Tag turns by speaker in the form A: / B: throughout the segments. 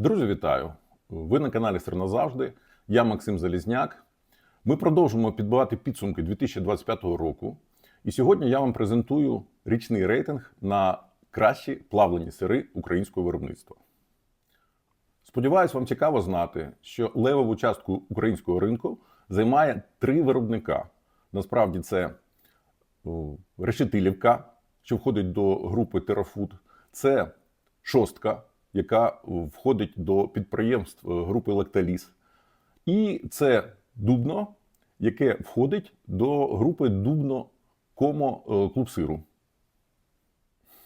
A: Друзі, вітаю! Ви на каналі Сир назавжди. Я Максим Залізняк. Ми продовжуємо підбивати підсумки 2025 року. І сьогодні я вам презентую річний рейтинг на кращі плавлені сири українського виробництва. Сподіваюсь, вам цікаво знати, що левову частку українського ринку займає три виробника. Насправді це Решетилівка, що входить до групи Терафуд, це шостка, яка входить до підприємств е, групи Лакталіс, і це Дубно, яке входить до групи Дубно Комо е, Клуб Сиру.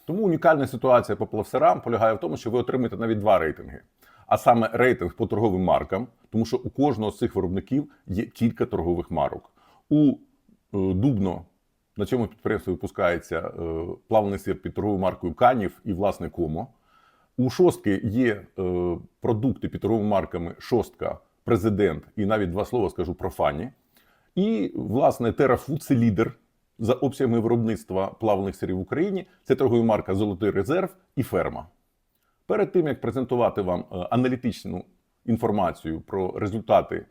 A: Тому унікальна ситуація по плавсирам полягає в тому, що ви отримаєте навіть два рейтинги. А саме рейтинг по торговим маркам, тому що у кожного з цих виробників є кілька торгових марок. У е, Дубно на цьому підприємстві випускається е, плавлений сир під торговою маркою Канів і власне Комо. У шостки є е, продукти під торговими марками Шостка, Президент і навіть два слова скажу про Фані. І, власне, Терафуд це лідер за обсягами виробництва плавлених сирів в Україні. Це торгова марка Золотий резерв і ферма. Перед тим як презентувати вам е, аналітичну інформацію про результати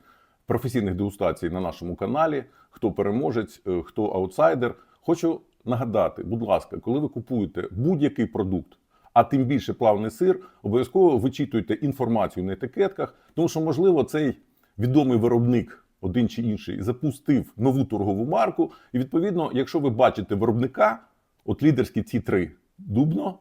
A: професійних дегустацій на нашому каналі, хто переможець, е, хто аутсайдер, хочу нагадати, будь ласка, коли ви купуєте будь-який продукт, а тим більше плавний сир, обов'язково вичитуйте інформацію на етикетках, тому що, можливо, цей відомий виробник, один чи інший, запустив нову торгову марку. І відповідно, якщо ви бачите виробника, от лідерські ці три дубно,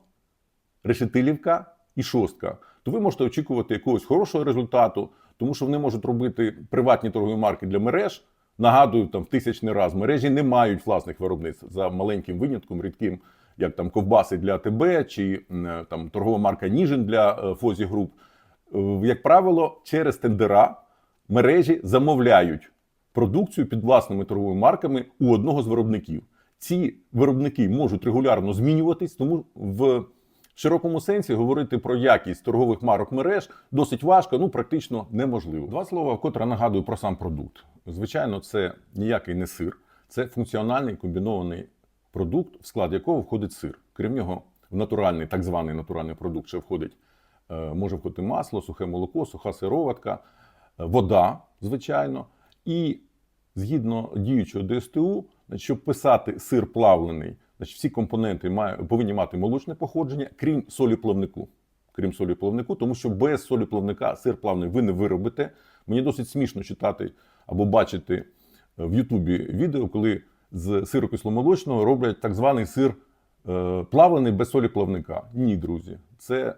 A: решетилівка і шостка, то ви можете очікувати якогось хорошого результату, тому що вони можуть робити приватні торгові марки для мереж. Нагадую, там в тисячний раз мережі не мають власних виробництв за маленьким винятком, рідким, як там ковбаси для АТБ чи там торгова марка Ніжин для е, Фозі Груп. Е, Як правило, через тендера мережі замовляють продукцію під власними торговими марками у одного з виробників. Ці виробники можуть регулярно змінюватись, тому в широкому сенсі говорити про якість торгових марок мереж досить важко, ну практично неможливо. Два слова, вкотре нагадую про сам продукт. Звичайно, це ніякий не сир, це функціональний комбінований продукт, в склад якого входить сир. Крім нього, в натуральний, так званий натуральний продукт ще входить, е, може входити масло, сухе молоко, суха сироватка, е, вода, звичайно. І згідно діючого ДСТУ, щоб писати сир плавлений, значить, всі компоненти повинні мати молочне походження, крім солі плавнику. Крім солі плавнику, тому що без солі плавника сир плавний ви не виробите. Мені досить смішно читати або бачити е, в Ютубі відео, коли з сиру кисломолочного роблять так званий сир е, плавлений без солі плавника. Ні, друзі, це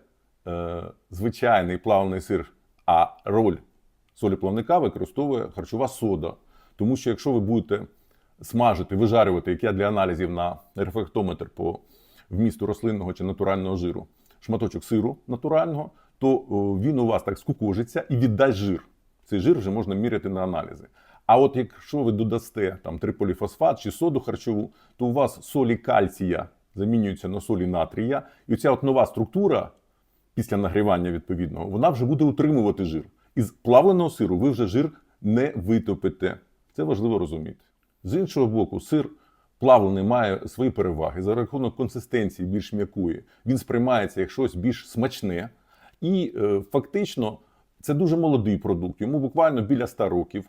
A: е, звичайний плавлений сир, а роль солі плавника використовує харчова сода. Тому що якщо ви будете смажити, вижарювати, як я для аналізів на рефлектометр по вмісту рослинного чи натурального жиру, шматочок сиру натурального, то він у вас так скукожиться і віддасть жир. Цей жир вже можна міряти на аналізи. А от якщо ви додасте там триполіфосфат чи соду харчову, то у вас солі кальція замінюються на солі натрія, і ця нова структура після нагрівання відповідного, вона вже буде утримувати жир. Із плавленого сиру ви вже жир не витопите. Це важливо розуміти. З іншого боку, сир плавлений має свої переваги за рахунок консистенції більш м'якої. Він сприймається як щось більш смачне. І е, фактично це дуже молодий продукт. Йому буквально біля 100 років.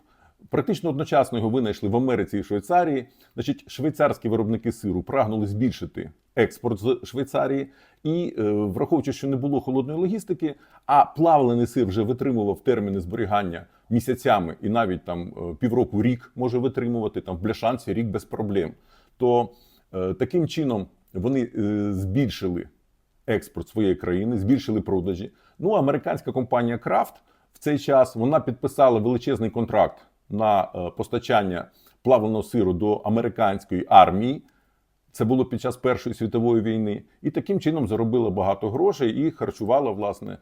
A: Практично одночасно його винайшли в Америці і Швейцарії. Значить, швейцарські виробники сиру прагнули збільшити експорт з Швейцарії, і е, враховуючи, що не було холодної логістики, а плавлений сир вже витримував терміни зберігання місяцями і навіть там е, півроку рік може витримувати там в бляшанці рік без проблем. То е, таким чином вони збільшили експорт своєї країни, збільшили продажі. Ну, американська компанія Kraft в цей час вона підписала величезний контракт на е, постачання плавленого сиру до американської армії. Це було під час Першої світової війни, і таким чином заробила багато грошей і харчувала власне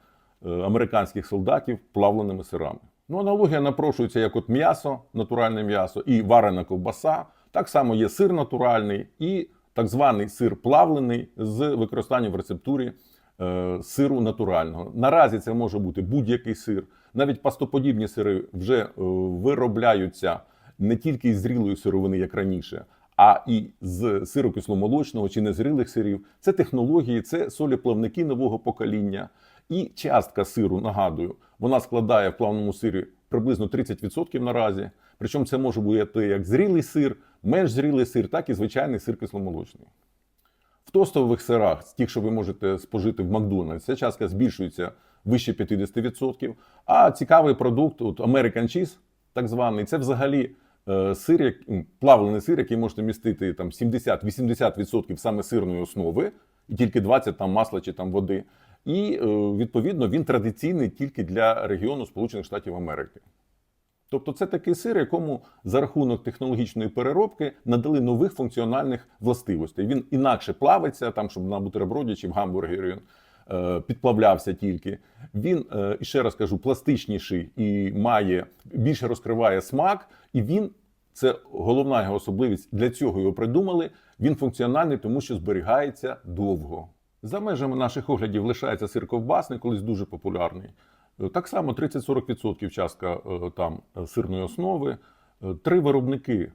A: е, американських солдатів плавленими сирами. Ну, аналогія напрошується як от м'ясо, натуральне м'ясо і варена ковбаса. Так само є сир натуральний і так званий сир плавлений з використанням в рецептурі сиру натурального. Наразі це може бути будь-який сир. Навіть пастоподібні сири вже е, виробляються не тільки із зрілої сировини, як раніше, а і з сиру кисломолочного чи незрілих сирів. Це технології, це солі плавники нового покоління. І частка сиру, нагадую, вона складає в плавному сирі приблизно 30% наразі. Причому це може бути як зрілий сир, менш зрілий сир, так і звичайний сир кисломолочний. В тостових сирах, з тих, що ви можете спожити в Макдональдс, ця частка збільшується вище 50%. А цікавий продукт, от American Cheese, так званий, це взагалі е, сир, як, плавлений сир, який можете містити там 70-80% саме сирної основи, і тільки 20 там масла чи там води. І е, відповідно він традиційний тільки для регіону Сполучених Штатів Америки. Тобто це такий сир, якому за рахунок технологічної переробки надали нових функціональних властивостей. Він інакше плавиться, там, щоб на бутерброді чи в гамбургері він е, підплавлявся тільки. Він, е, ще раз кажу, пластичніший і має більше розкриває смак, і він. Це головна його особливість. Для цього його придумали. Він функціональний, тому що зберігається довго. За межами наших оглядів лишається сир ковбасний, колись дуже популярний. Е, Так само 30-40% частка е, там е, сирної основи. Три виробники,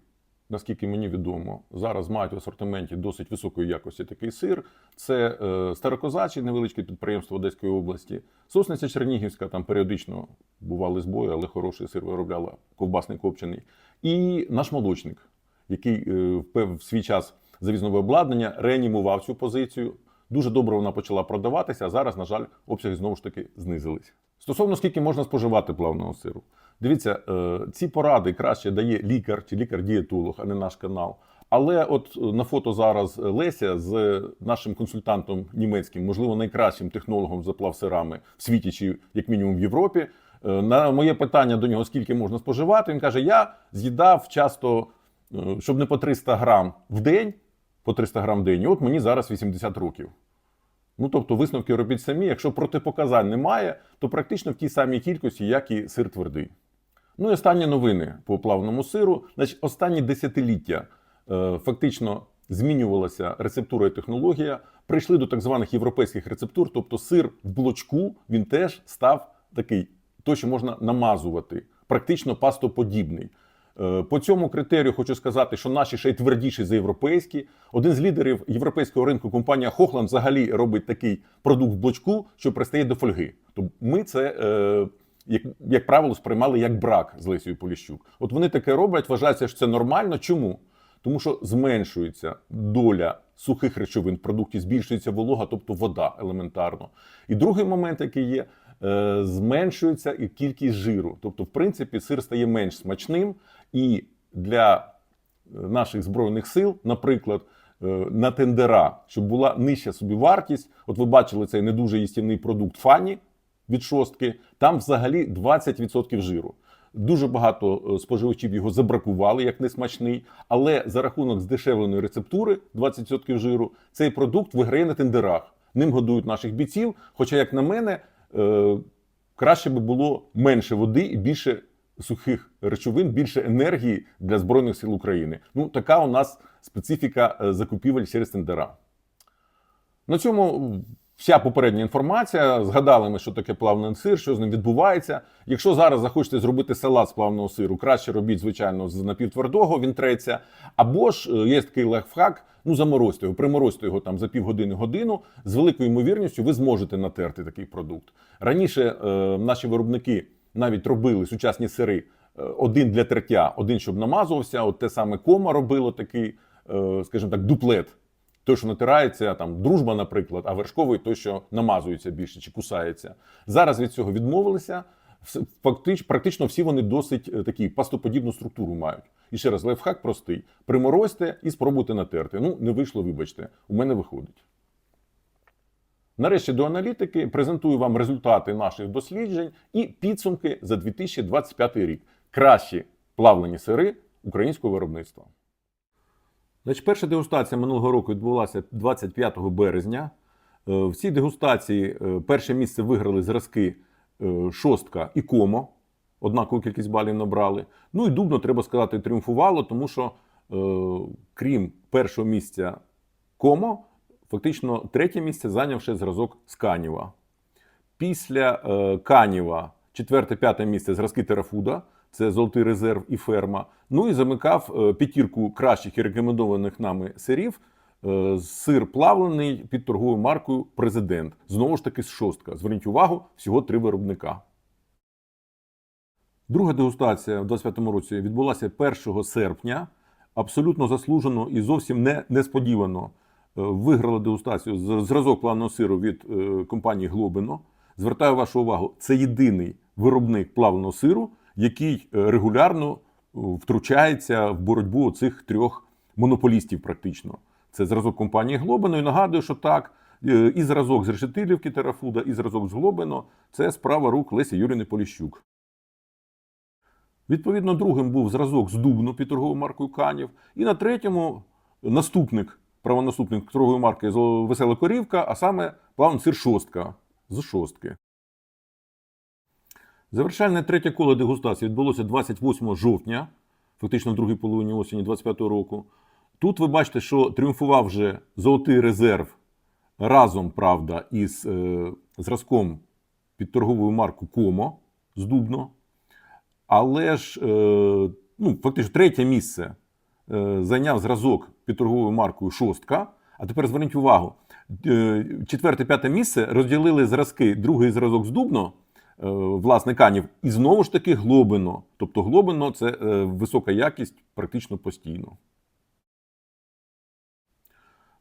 A: наскільки мені відомо, зараз мають в асортименті досить високої якості такий сир. Це Старокозачі, невеличке підприємство Одеської області, Сосниця Чернігівська, там періодично бували збої, але хороший сир виробляла ковбасний копчений. І наш молочник, який в свій час завіз нове обладнання, реанімував цю позицію. Дуже добре вона почала продаватися, а зараз, на жаль, обсяги знову ж таки знизились. Стосовно скільки можна споживати плавного сиру. Дивіться, е, ці поради краще дає лікар чи лікар-дієтолог, а не наш канал. Але от е, на фото зараз Леся з нашим консультантом німецьким, можливо, найкращим технологом за плавсирами в світі чи як мінімум в Європі. Е, На моє питання до нього, скільки можна споживати, він каже: я з'їдав часто, щоб не по 300 грам в день, по 300 грам в день. І от мені зараз 80 років. Ну, тобто, висновки робіть самі. Якщо протипоказань немає, то практично в тій самій кількості, як і сир твердий. Ну і останні новини по плавному сиру. Значить, останні десятиліття е, фактично змінювалася рецептура і технологія. Прийшли до так званих європейських рецептур, тобто сир в блочку він теж став такий, той, що можна намазувати, практично пастоподібний. Е, По цьому критерію хочу сказати, що наші ще й твердіші за європейські. Один з лідерів європейського ринку, компанія Hochland, взагалі робить такий продукт в блочку, що пристає до фольги. Тобто ми це, е, як, як правило, сприймали як брак з Лесією Поліщук. От вони таке роблять, вважається, що це нормально. Чому? Тому що зменшується доля сухих речовин в продукті, збільшується волога, тобто вода елементарно. І другий момент, який є, е, зменшується і кількість жиру. Тобто, в принципі, сир стає менш смачним, і для е, наших збройних сил, наприклад, е, на тендера, щоб була нижча собівартість. От ви бачили цей не дуже їстівний продукт фані від шостки. Там взагалі 20% жиру. Дуже багато е, споживачів його забракували як несмачний, але за рахунок здешевленої рецептури 20% жиру цей продукт виграє на тендерах. Ним годують наших бійців. Хоча, як на мене, краще би було менше води і більше сухих речовин, більше енергії для Збройних сил України. Ну, така у нас специфіка е, закупівель через тендера. На цьому вся попередня інформація. Згадали ми, що таке плавний сир, що з ним відбувається. Якщо зараз захочете зробити салат з плавного сиру, краще робіть, звичайно, з напівтвердого, він треться. Або ж е, є такий лайфхак, ну заморозьте його, приморозьте його там за півгодини годину. З великою ймовірністю ви зможете натерти такий продукт. Раніше е, наші виробники навіть робили сучасні сири. Е, Один для тертя, один щоб намазувався. От те саме кома робило такий, е, скажімо так, дуплет. Той, що натирається, там дружба, наприклад, а вершковий той, що намазується більше чи кусається. Зараз від цього відмовилися. Фактично, практично всі вони досить е, такі пастоподібну структуру мають. І ще раз, лайфхак простий: приморозьте і спробуйте натерти. Ну, не вийшло, вибачте, у мене виходить. Нарешті до аналітики презентую вам результати наших досліджень і підсумки за 2025 рік. Кращі плавлені сири українського виробництва. Значить, перша дегустація минулого року відбулася 25 березня. Е, В цій дегустації е, перше місце виграли зразки е, шостка і комо. Однакову кількість балів набрали. Ну і дубно, треба сказати, тріумфувало, тому що, крім першого місця комо, фактично третє місце зайняв ще зразок з Канєва. Після Канєва четверте-п'яте місце зразки Терафуда. Це золотий резерв і ферма. Ну і замикав е, п'ятірку кращих і рекомендованих нами сирів е, сир плавлений під торговою маркою Президент. Знову ж таки, з шостка. Зверніть увагу, всього три виробника. Друга дегустація в 2025 році відбулася 1 серпня. Абсолютно заслужено і зовсім не несподівано е, виграла дегустацію зразок плавного сиру від компанії Глобино. Звертаю вашу увагу, це єдиний виробник плавленого сиру, який е, регулярно е, втручається в боротьбу цих трьох монополістів, практично. Це зразок компанії Глобино. І нагадую, що так, е, і зразок з Решетилівки Терафуда, і зразок з Глобино це справа рук Лесі Юріни Поліщук. Відповідно, другим був зразок з Дубно під торговою маркою Канів. І на третьому наступник, правонаступник торгової марки Весела Корівка, а саме плавний сир шостка з шостки. Завершальне третє коло дегустації відбулося 28 жовтня, фактично в другій половині осені 25 року. Тут ви бачите, що тріумфував вже золотий резерв разом, правда, із е, зразком під торговою маркою Комо з Дубно. Але ж, е, ну, фактично, третє місце е, зайняв зразок під торговою маркою Шостка. А тепер зверніть увагу: е, четверте, п'яте місце розділили зразки, другий зразок з Дубно, власне, канів, і знову ж таки глобино. Тобто глобино це е, висока якість практично постійно.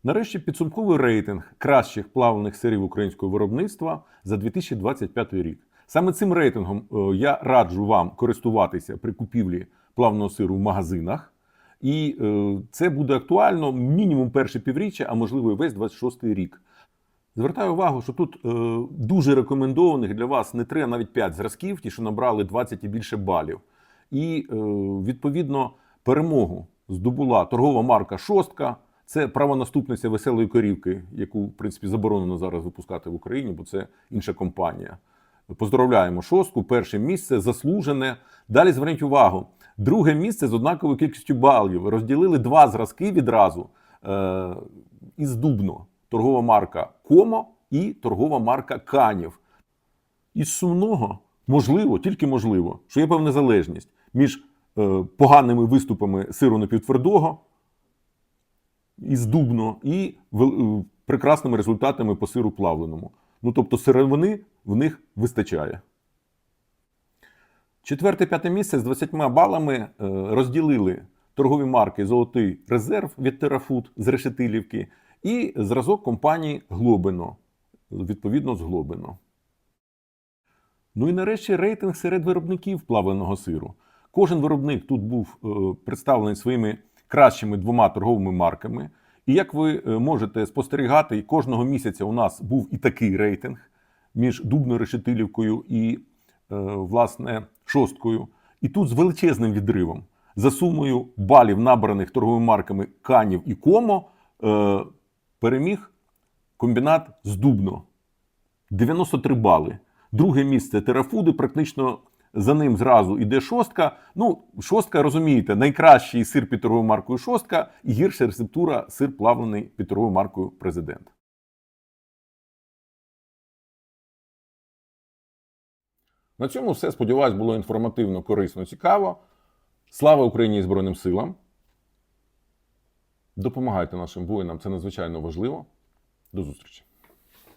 A: Нарешті підсумковий рейтинг кращих плавлених сирів українського виробництва за 2025 рік. Саме цим рейтингом е, я раджу вам користуватися при купівлі плавного сиру в магазинах. І е, це буде актуально мінімум перше півріччя, а можливо і весь 26 рік. Звертаю увагу, що тут е, дуже рекомендованих для вас не 3, а навіть 5 зразків, ті, що набрали 20 і більше балів. І е, відповідно перемогу здобула торгова марка Шостка. Це правонаступниця веселої корівки, яку в принципі заборонено зараз випускати в Україні, бо це інша компанія. Поздравляємо шостку, перше місце заслужене. Далі зверніть увагу. Друге місце з однаковою кількістю балів. Розділили два зразки відразу е, із Дубно. Торгова марка Комо і торгова марка Канів. Із сумного, можливо, тільки можливо, що є певна залежність між е, поганими виступами сиру напівтвердого із Дубно і е, прекрасними результатами по сиру плавленому. Ну тобто сировини в них вистачає. Четверте п'яте місце з 20 балами е, розділили торгові марки Золотий резерв від Терафуд з Решетилівки і зразок компанії Глобино, відповідно з Глобино. Ну і нарешті рейтинг серед виробників плавленого сиру. Кожен виробник тут був е, представлений своїми кращими двома торговими марками. І як ви е, можете спостерігати, кожного місяця у нас був і такий рейтинг між Дубною Решетилівкою і, е, власне, шосткою. І тут з величезним відривом, за сумою балів, набраних торговими марками Канів і Комо, переміг комбінат з Дубно. 93 бали. Друге місце Терафуди, практично за ним зразу іде шостка. Ну, шостка, розумієте, найкращий сир під торговою маркою шостка і гірша рецептура сир плавлений під торговою маркою президент. На цьому все. Сподіваюсь, було інформативно, корисно, цікаво. Слава Україні і Збройним силам. Допомагайте нашим воїнам, це надзвичайно важливо. До зустрічі!